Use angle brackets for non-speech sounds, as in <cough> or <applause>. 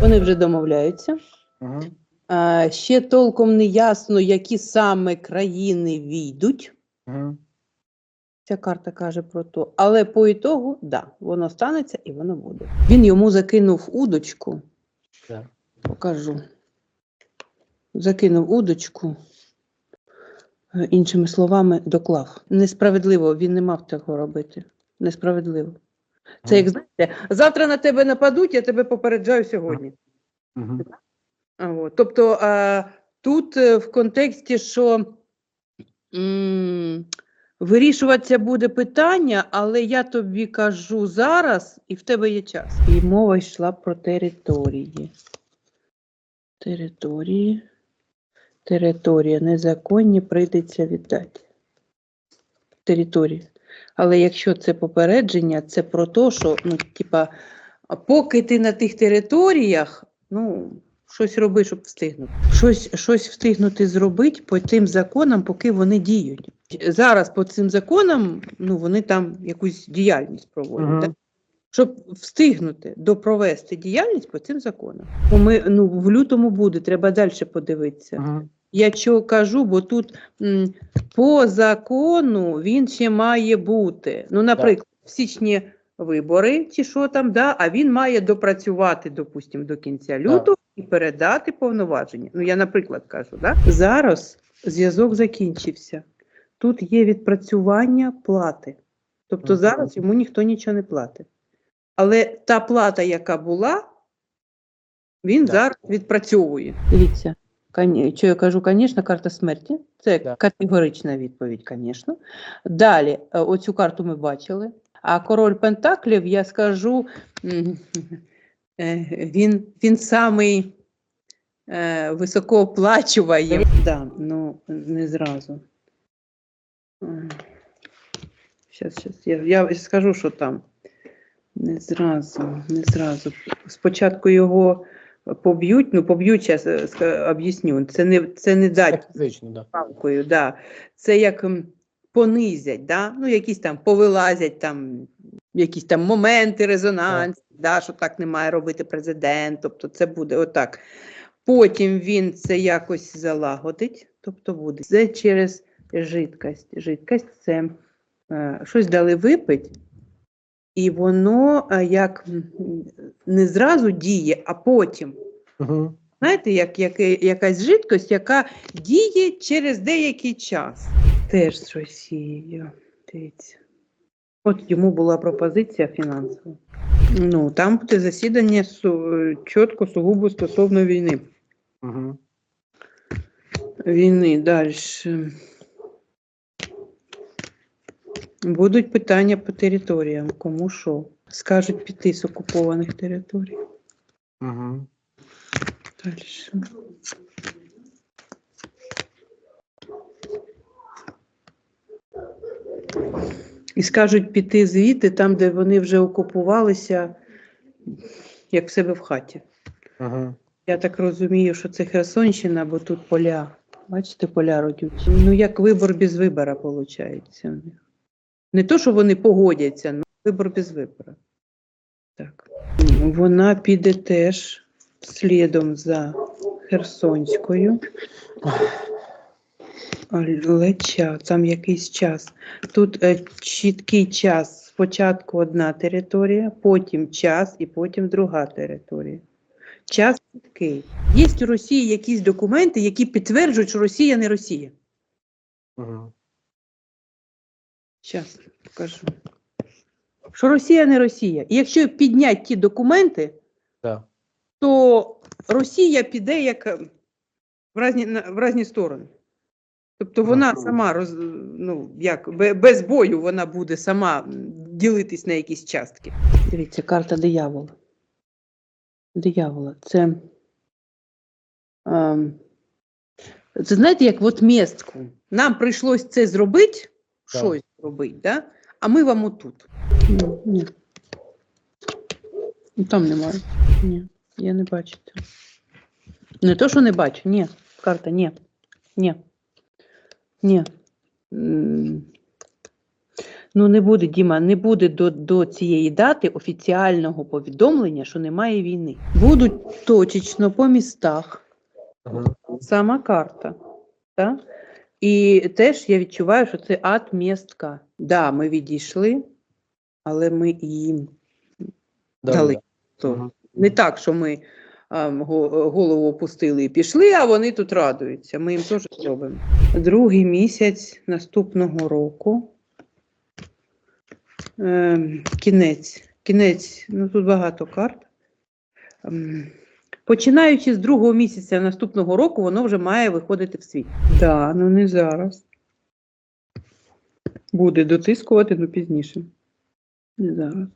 Вони вже домовляються. Угу. А, ще толком не ясно, які саме країни війдуть. Угу. Ця карта каже про то. Але по ітогу, да, воно станеться і воно буде. Він йому закинув удочку. Так. Покажу. Закинув удочку. Іншими словами, доклав. Несправедливо, він не мав цього робити. Несправедливо. Це як знаєте, завтра на тебе нападуть, я тебе попереджаю сьогодні. Угу. От. Тобто а, тут е, в контексті, що м, вирішуватися буде питання, але я тобі кажу зараз, і в тебе є час. І мова йшла про території. Території. Територія незаконні прийдеться віддати. Території. Але якщо це попередження, це про те, що, ну, типа, поки ти на тих територіях, ну, щось роби, щоб встигнути. Щось, щось встигнути зробити по тим законам, поки вони діють. Зараз по цим законам ну, вони там якусь діяльність проводять. Мгм. так? Щоб встигнути допровести діяльність по цим законам. Бо ми ну, в лютому буде, треба далі подивитися. Угу. Я чого кажу, бо тут м, по закону він ще має бути. Ну, наприклад, в січні вибори чи що там, да, а він має допрацювати, допустимо, до кінця лютого і передати повноваження. Ну, я, наприклад, кажу, да? зараз зв'язок закінчився. Тут є відпрацювання плати. Тобто зараз йому ніхто нічого не платить. Але та плата, яка була, він Так. зараз відпрацьовує. Дивіться, Що я кажу, звісно, карта смерті. Це Так. категорична відповідь, звісно. Далі, е, оцю карту ми бачили. А король Пентаклів, я скажу, <laughs> е, він, він самий е, високооплачуваєм. Да, ну, не зразу. Зараз, зараз, я, я скажу, що там. Не зразу, не зразу. Спочатку його поб'ють, ну поб'ють, зараз об'ясню. Це не, це не дать Фізично, да. палкою, да. Це як понизять, да? ну якісь там повилазять там, якісь там моменти, резонанс, да, що так не має робити президент. Тобто це буде отак. Потім він це якось залагодить, тобто буде. Це через жидкость. Жидкость це е, щось дали випить, і воно е, як не зразу діє, а потім. Угу. Знаєте, як, як, якась жидкость, яка діє через деякий час. Теж з Росією. Дивіться. От йому була пропозиція фінансова. Ну, там буде засідання су- чітко сугубо стосовно війни. Угу. Війни далі. Будуть питання по територіям. Кому що? Скажуть піти з окупованих територій. Угу. Дальше. І скажуть піти звідти, там, де вони вже окупувалися, як в себе в хаті. Угу. Я так розумію, що це Херсонщина, бо тут поля. Бачите, поля родючі. Ну, як вибор без вибора, виходить. у них. Не то, що вони погодяться, але вибор без вибора. Так. Вона піде теж слідом за Херсонською. Але там якийсь час. Тут е, чіткий час. Спочатку одна територія, потім час і потім друга територія. Час чіткий. Є у Росії якісь документи, які підтверджують, що Росія не Росія. Угу. Зараз покажу. Що Росія не Росія. І якщо підняти ті документи, Да. то Росія піде як е, в різні, в різні сторони. Тобто вона Ага. сама роз, ну, як, без бою вона буде сама ділитись на якісь частки. Дивіться, карта диявола. Диявола. Це, ем, це знаєте, як в отмістку. Нам прийшлось це зробити, Так. щось зробити, да? а ми вам отут. Ні, ні. Там немає. Ні, я не бачу. Не то, що не бачу, ні. Карта, ні. Ні. Ні. Ну, не буде, Діма, не буде до, до цієї дати офіціального повідомлення, що немає війни. Будуть точечно по містах. Сама карта. Так? І теж я відчуваю, що це атмістка. Да, ми відійшли, але ми їм дали. Да, То Мгм. Не так, що ми а, голову опустили і пішли, а вони тут радуються. Ми їм теж зробимо. Другий місяць наступного року. Ем, кінець. Кінець, ну тут багато карт. Починаючи з другого місяця наступного року, воно вже має виходити в світ. Так, да, ну не зараз. Буде дотискувати, ну пізніше. Не зараз.